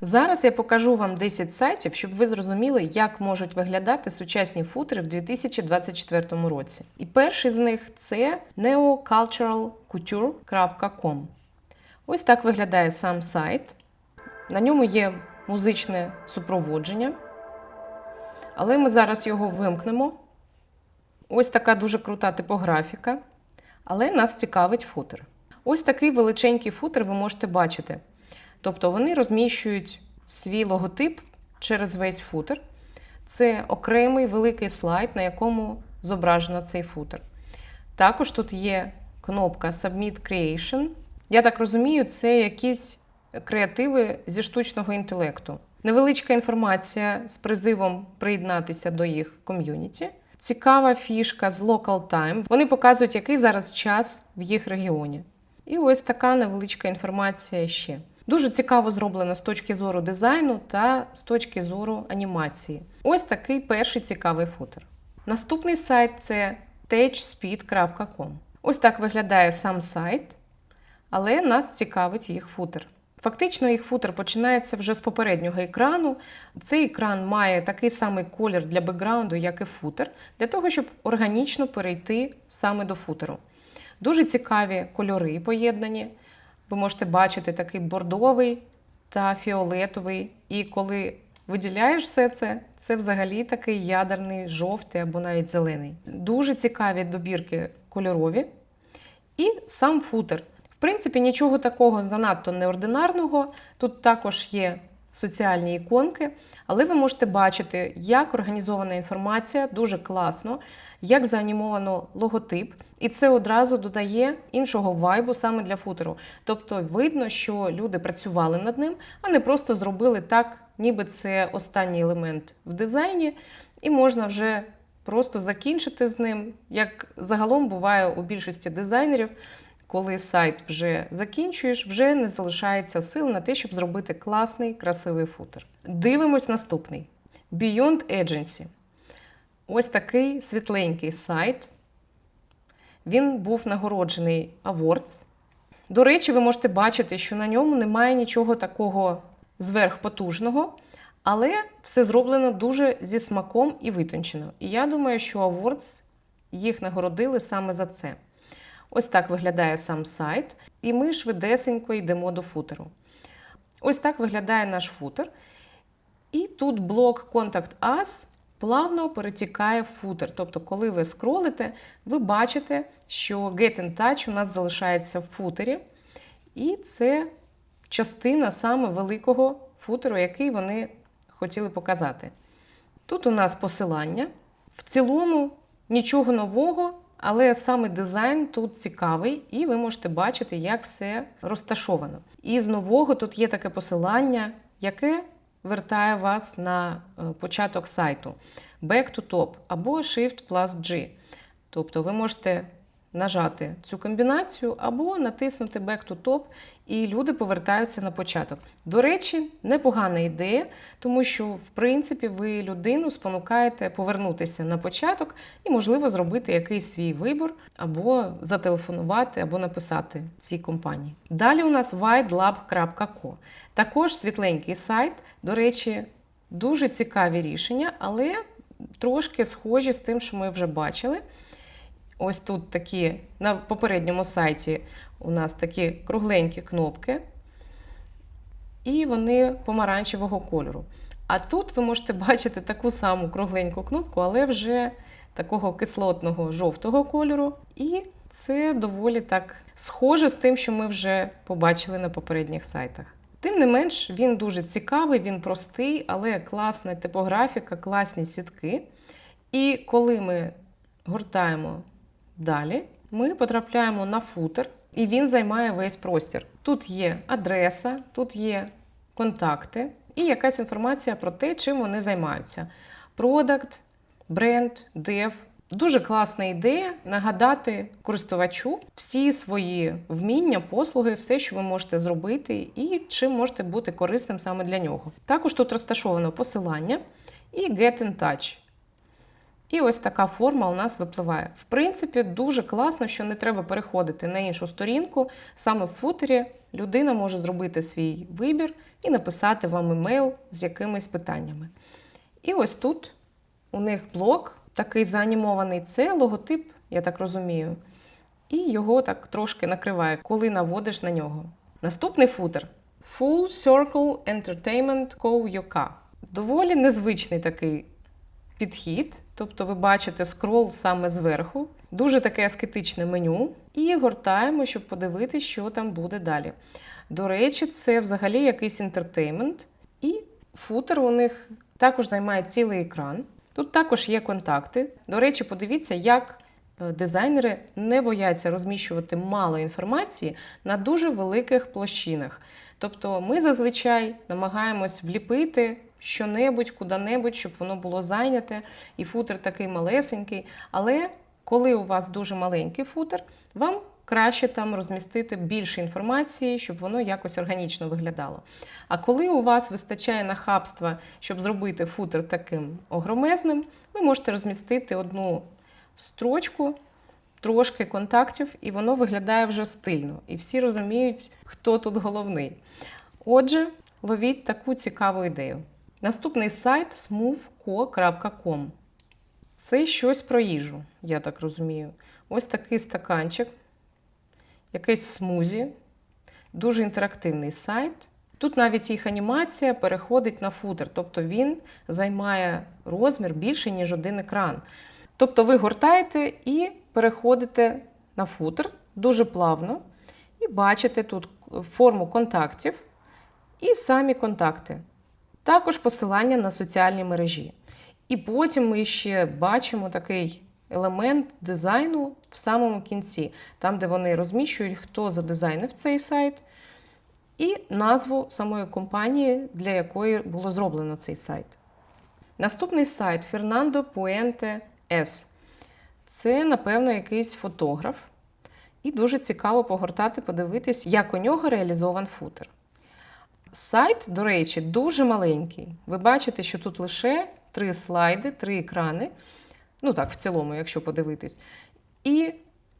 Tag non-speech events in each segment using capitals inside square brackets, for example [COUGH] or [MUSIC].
Зараз я покажу вам 10 сайтів, щоб ви зрозуміли, як можуть виглядати сучасні футери в 2024 році. І перший з них це neoculturalcouture.com. Ось так виглядає сам сайт. На ньому є музичне супроводження, але ми зараз його вимкнемо. Ось така дуже крута типографіка, але нас цікавить футер. Ось такий величенький футер ви можете бачити. Тобто вони розміщують свій логотип через весь футер. Це окремий великий слайд, на якому зображено цей футер. Також тут є кнопка Submit Creation. Я так розумію, це якісь креативи зі штучного інтелекту. Невеличка інформація з призивом приєднатися до їх ком'юніті. Цікава фішка з Local Time. Вони показують, який зараз час в їх регіоні. І ось така невеличка інформація ще. Дуже цікаво зроблено з точки зору дизайну та з точки зору анімації. Ось такий перший цікавий футер. Наступний сайт це tagespeed.com. Ось так виглядає сам сайт, але нас цікавить їх футер. Фактично, їх футер починається вже з попереднього екрану. Цей екран має такий самий колір для бекграунду, як і футер, для того, щоб органічно перейти саме до футеру. Дуже цікаві кольори поєднані. Ви можете бачити такий бордовий та фіолетовий. І коли виділяєш все це, це взагалі такий ядерний жовтий або навіть зелений. Дуже цікаві добірки кольорові. І сам футер. В принципі, нічого такого занадто неординарного. Тут також є соціальні іконки, але ви можете бачити, як організована інформація дуже класно, як заанімовано логотип, і це одразу додає іншого вайбу саме для футеру. Тобто видно, що люди працювали над ним, а не просто зробили так, ніби це останній елемент в дизайні, і можна вже просто закінчити з ним, як загалом буває у більшості дизайнерів. Коли сайт вже закінчуєш, вже не залишається сил на те, щоб зробити класний, красивий футер. Дивимось наступний: Beyond Agency. Ось такий світленький сайт. Він був нагороджений Awards. До речі, ви можете бачити, що на ньому немає нічого такого зверхпотужного, але все зроблено дуже зі смаком і витончено. І я думаю, що Awards їх нагородили саме за це. Ось так виглядає сам сайт, і ми швидесенько йдемо до футеру. Ось так виглядає наш футер. І тут блок Contact Us плавно перетікає в футер. Тобто, коли ви скролите, ви бачите, що Get in Touch у нас залишається в футері. І це частина саме великого футеру, який вони хотіли показати. Тут у нас посилання. В цілому нічого нового. Але саме дизайн тут цікавий, і ви можете бачити, як все розташовано. І з нового тут є таке посилання, яке вертає вас на початок сайту Back to Top або Shift plus G. Тобто ви можете нажати цю комбінацію або натиснути Back to Top, і люди повертаються на початок. До речі, непогана ідея, тому що, в принципі, ви людину спонукаєте повернутися на початок і, можливо, зробити якийсь свій вибір, або зателефонувати, або написати цій компанії. Далі у нас widelab.co. Також світленький сайт. До речі, дуже цікаві рішення, але трошки схожі з тим, що ми вже бачили. Ось тут такі на попередньому сайті у нас такі кругленькі кнопки, і вони помаранчевого кольору. А тут ви можете [LAUGHS] бачити таку саму кругленьку кнопку, але вже такого кислотного жовтого кольору. І це доволі так схоже з тим, що ми вже побачили на попередніх сайтах. Тим не менш, він дуже цікавий, він простий, але класна типографіка, класні сітки. І коли ми гортаємо Далі ми потрапляємо на футер, і він займає весь простір. Тут є адреса, тут є контакти і якась інформація про те, чим вони займаються. Продакт, бренд, дев. Дуже класна ідея нагадати користувачу всі свої вміння, послуги, все, що ви можете зробити, і чим можете бути корисним саме для нього. Також тут розташовано посилання і Get in Touch. І ось така форма у нас випливає. В принципі, дуже класно, що не треба переходити на іншу сторінку. Саме в футері людина може зробити свій вибір і написати вам емейл з якимись питаннями. І ось тут у них блок такий заанімований. Це логотип, я так розумію. І його так трошки накриває, коли наводиш на нього. Наступний футер Full Circle Entertainment Co. Yoka. Доволі незвичний такий підхід. Тобто ви бачите скрол саме зверху, дуже таке аскетичне меню, і гортаємо, щоб подивитися, що там буде далі. До речі, це взагалі якийсь інтертеймент, і футер у них також займає цілий екран. Тут також є контакти. До речі, подивіться, як е, дизайнери не бояться розміщувати мало інформації на дуже великих площинах. Тобто ми зазвичай намагаємось вліпити що-небудь, куди-небудь, щоб воно було зайняте, і футер такий малесенький. Але коли у вас дуже маленький футер, вам краще там розмістити більше інформації, щоб воно якось органічно виглядало. А коли у вас вистачає нахабства, щоб зробити футер таким огромезним, ви можете розмістити одну строчку, трошки контактів, і воно виглядає вже стильно. І всі розуміють, хто тут головний. Отже, ловіть таку цікаву ідею. Наступний сайт smoothco.com. Це щось про їжу, я так розумію. Ось такий стаканчик, якийсь смузі, дуже інтерактивний сайт. Тут навіть їх анімація переходить на футер, тобто він займає розмір більше, ніж один екран. Тобто ви гортаєте і переходите на футер дуже плавно, і бачите тут форму контактів і самі контакти. Також посилання на соціальні мережі. І потім ми ще бачимо такий елемент дизайну в самому кінці, там, де вони розміщують, хто задизайнив цей сайт, і назву самої компанії, для якої було зроблено цей сайт. Наступний сайт Fernando Puente S. Це, напевно, якийсь фотограф. І дуже цікаво погортати, подивитись, як у нього реалізован футер. Сайт, до речі, дуже маленький. Ви бачите, що тут лише три слайди, три екрани. Ну так, в цілому, якщо подивитись. І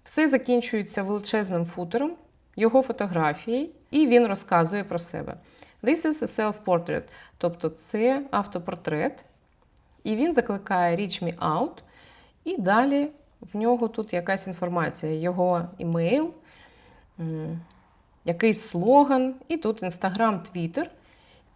все закінчується величезним футером, його фотографією, і він розказує про себе. This is a self-portrait, тобто це автопортрет. І він закликає Reach me out. І далі в нього тут якась інформація, його імейл якийсь слоган, і тут Інстаграм, Твіттер.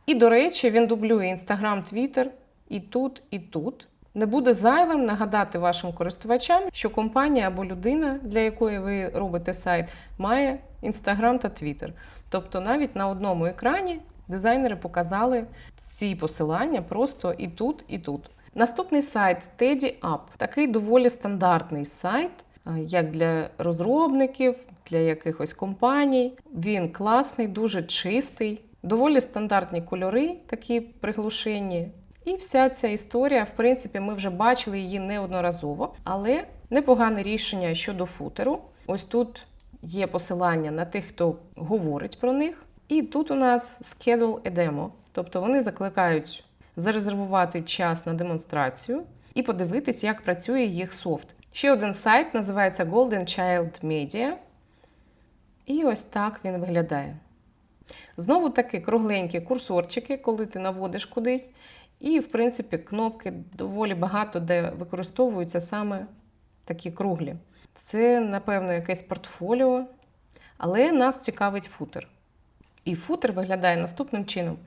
І, до речі, він дублює Інстаграм, Твіттер і тут, і тут. Не буде зайвим нагадати вашим користувачам, що компанія або людина, для якої ви робите сайт, має Інстаграм та Твіттер. Тобто навіть на одному екрані дизайнери показали ці посилання просто і тут, і тут. Наступний сайт TeddyUp. Такий доволі стандартний сайт, як для розробників, для якихось компаній. Він класний, дуже чистий, доволі стандартні кольори, такі приглушені. І вся ця історія, в принципі, ми вже бачили її неодноразово, але непогане рішення щодо футеру. Ось тут є посилання на тих, хто говорить про них. І тут у нас Schedule a Demo, тобто вони закликають зарезервувати час на демонстрацію і подивитись, як працює їх софт. Ще один сайт називається Golden Child Media. І ось так він виглядає. Знову таки кругленькі курсорчики, коли ти наводиш кудись. І, в принципі, кнопки доволі багато де використовуються саме такі круглі. Це, напевно, якесь портфоліо, але нас цікавить футер. І футер виглядає наступним чином.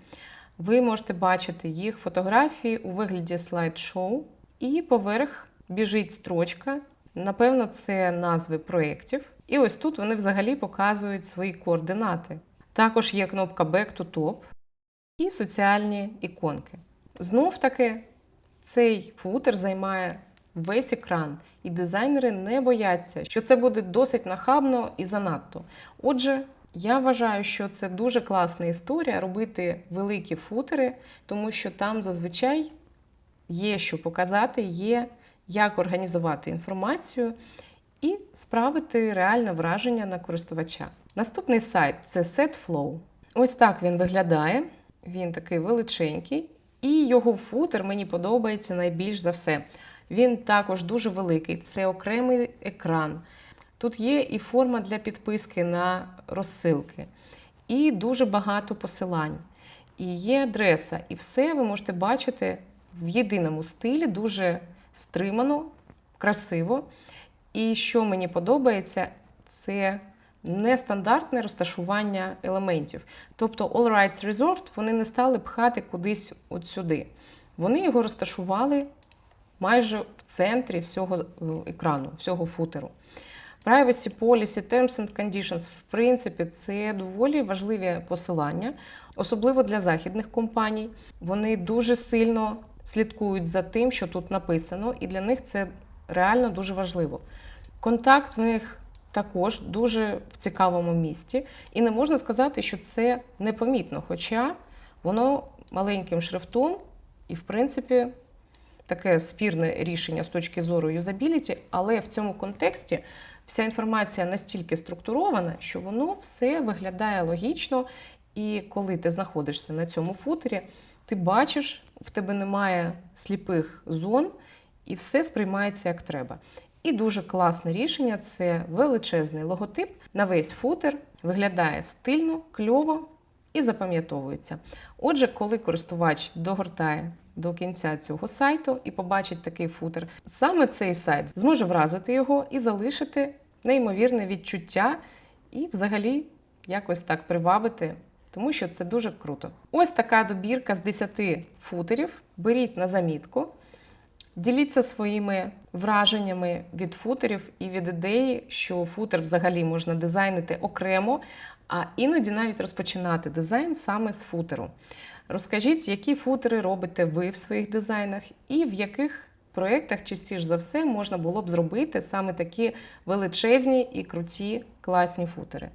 Ви можете бачити їх фотографії у вигляді слайд-шоу, і поверх біжить строчка. Напевно, це назви проєктів. І ось тут вони взагалі показують свої координати. Також є кнопка Back to Top і соціальні іконки. Знов таки, цей футер займає весь екран, і дизайнери не бояться, що це буде досить нахабно і занадто. Отже, я вважаю, що це дуже класна історія робити великі футери, тому що там зазвичай є що показати, є як організувати інформацію і справити реальне враження на користувача. Наступний сайт це SetFlow. Ось так він виглядає. Він такий величенький, і його футер мені подобається найбільш за все. Він також дуже великий, це окремий екран. Тут є і форма для підписки на розсилки. і дуже багато посилань. І є адреса, і все ви можете бачити в єдиному стилі, дуже стримано, красиво. І що мені подобається, це нестандартне розташування елементів. Тобто All Rights Reserved вони не стали пхати кудись от сюди. Вони його розташували майже в центрі всього е, екрану, всього футеру. Privacy Policy, Terms and Conditions, в принципі, це доволі важливі посилання, особливо для західних компаній. Вони дуже сильно слідкують за тим, що тут написано, і для них це реально дуже важливо. Контакт в них також дуже в цікавому місці, і не можна сказати, що це непомітно, хоча воно маленьким шрифтом і, в принципі, таке спірне рішення з точки зору юзабіліті, але в цьому контексті вся інформація настільки структурована, що воно все виглядає логічно. І коли ти знаходишся на цьому футері, ти бачиш, в тебе немає сліпих зон, і все сприймається як треба. І дуже класне рішення це величезний логотип на весь футер, виглядає стильно, кльово і запам'ятовується. Отже, коли користувач догортає до кінця цього сайту і побачить такий футер, саме цей сайт зможе вразити його і залишити неймовірне відчуття, і взагалі якось так привабити. Тому що це дуже круто. Ось така добірка з 10 футерів. Беріть на замітку, діліться своїми враженнями від футерів і від ідеї, що футер взагалі можна дизайнити окремо, а іноді навіть розпочинати дизайн саме з футеру. Розкажіть, які футери робите ви в своїх дизайнах, і в яких проєктах частіше за все можна було б зробити саме такі величезні і круті класні футери.